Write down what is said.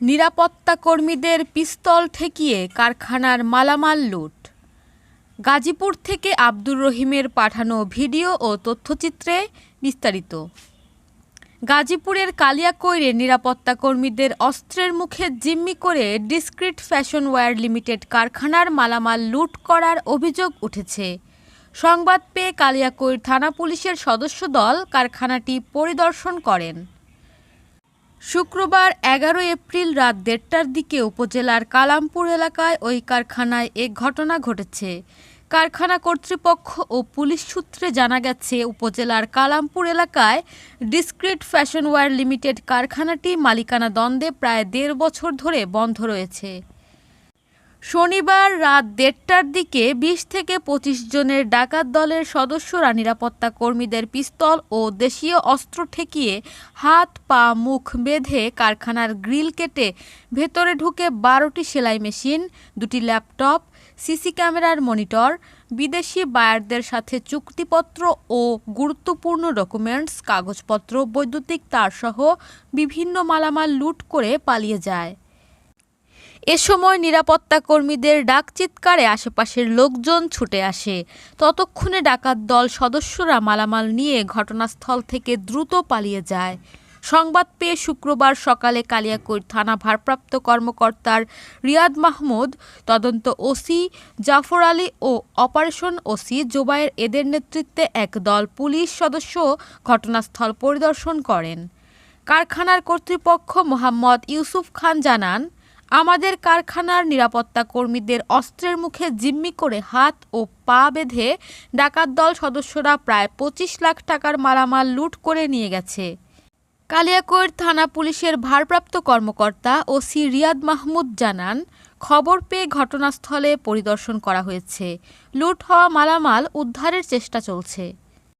নিরাপত্তা কর্মীদের পিস্তল ঠেকিয়ে কারখানার মালামাল লুট। গাজীপুর থেকে আব্দুর রহিমের পাঠানো ভিডিও ও তথ্যচিত্রে বিস্তারিত। গাজীপুরের কালিয়াকৈরে নিরাপত্তা কর্মীদের অস্ত্রের মুখে জিম্মি করে ডিসক্রিট ফ্যাশন ওয়্যার লিমিটেড কারখানার মালামাল লুট করার অভিযোগ উঠেছে। সংবাদ পেয়ে কালিয়াকৈর থানা পুলিশের সদস্য দল কারখানাটি পরিদর্শন করেন। শুক্রবার এগারো এপ্রিল রাত দেড়টার দিকে উপজেলার কালামপুর এলাকায় ওই কারখানায় এ ঘটনা ঘটেছে। কারখানা কর্তৃপক্ষ ও পুলিশ সূত্রে জানা গেছে, উপজেলার কালামপুর এলাকায় ডিসক্রিট ফ্যাশন ওয়্যার লিমিটেড কারখানাটি মালিকানা দ্বন্দ্বে প্রায় দেড় বছর ধরে বন্ধ রয়েছে। শনিবার রাত দেড়টার দিকে বিশ থেকে পঁচিশ জনের ডাকাত দলের সদস্যরা নিরাপত্তা কর্মীদের পিস্তল ও দেশীয় অস্ত্র ঠেকিয়ে হাত, পা, মুখ বেঁধে কারখানার গ্রিল কেটে ভেতরে ঢুকে বারোটি সেলাই মেশিন, দুটি ল্যাপটপ, সিসি ক্যামেরার মনিটর, বিদেশি বায়ারদের সাথে চুক্তিপত্র ও গুরুত্বপূর্ণ ডকুমেন্টস, কাগজপত্র, বৈদ্যুতিক তারসহ বিভিন্ন মালামাল লুট করে পালিয়ে যায়। এ সময় নিরাপত্তা কর্মীদের ডাক চিৎকারে আশেপাশের লোকজন ছুটে আসে। ততক্ষণে ডাকাত দল সদস্যরা মালামাল নিয়ে ঘটনাস্থল থেকে দ্রুত পালিয়ে যায়। সংবাদ পেয়ে শুক্রবার সকালে কালিয়াকৈর থানা ভারপ্রাপ্ত কর্মকর্তার রিয়াদ মাহমুদ, তদন্ত ওসি জাফর আলী ও অপারেশন ওসি জোবায়ের এদের নেতৃত্বে এক দল পুলিশ সদস্য ঘটনাস্থল পরিদর্শন করেন। কারখানার কর্তৃপক্ষ মোহাম্মদ ইউসুফ খান জানান আমাদের কারখানার নিরাপত্তা কর্মীদের অস্ত্রের মুখে জিম্মি করে হাত ও পা বেঁধে ডাকাত দল সদস্যরা প্রায় পঁচিশ লাখ টাকার মালামাল লুট করে নিয়ে গেছে। কালিয়াকৈর থানা পুলিশের ভারপ্রাপ্ত কর্মকর্তা ওসি রিয়াদ মাহমুদ জানান, খবর পেয়ে ঘটনাস্থলে পরিদর্শন করা হয়েছে। লুট হওয়া মালামাল উদ্ধারের চেষ্টা চলছে।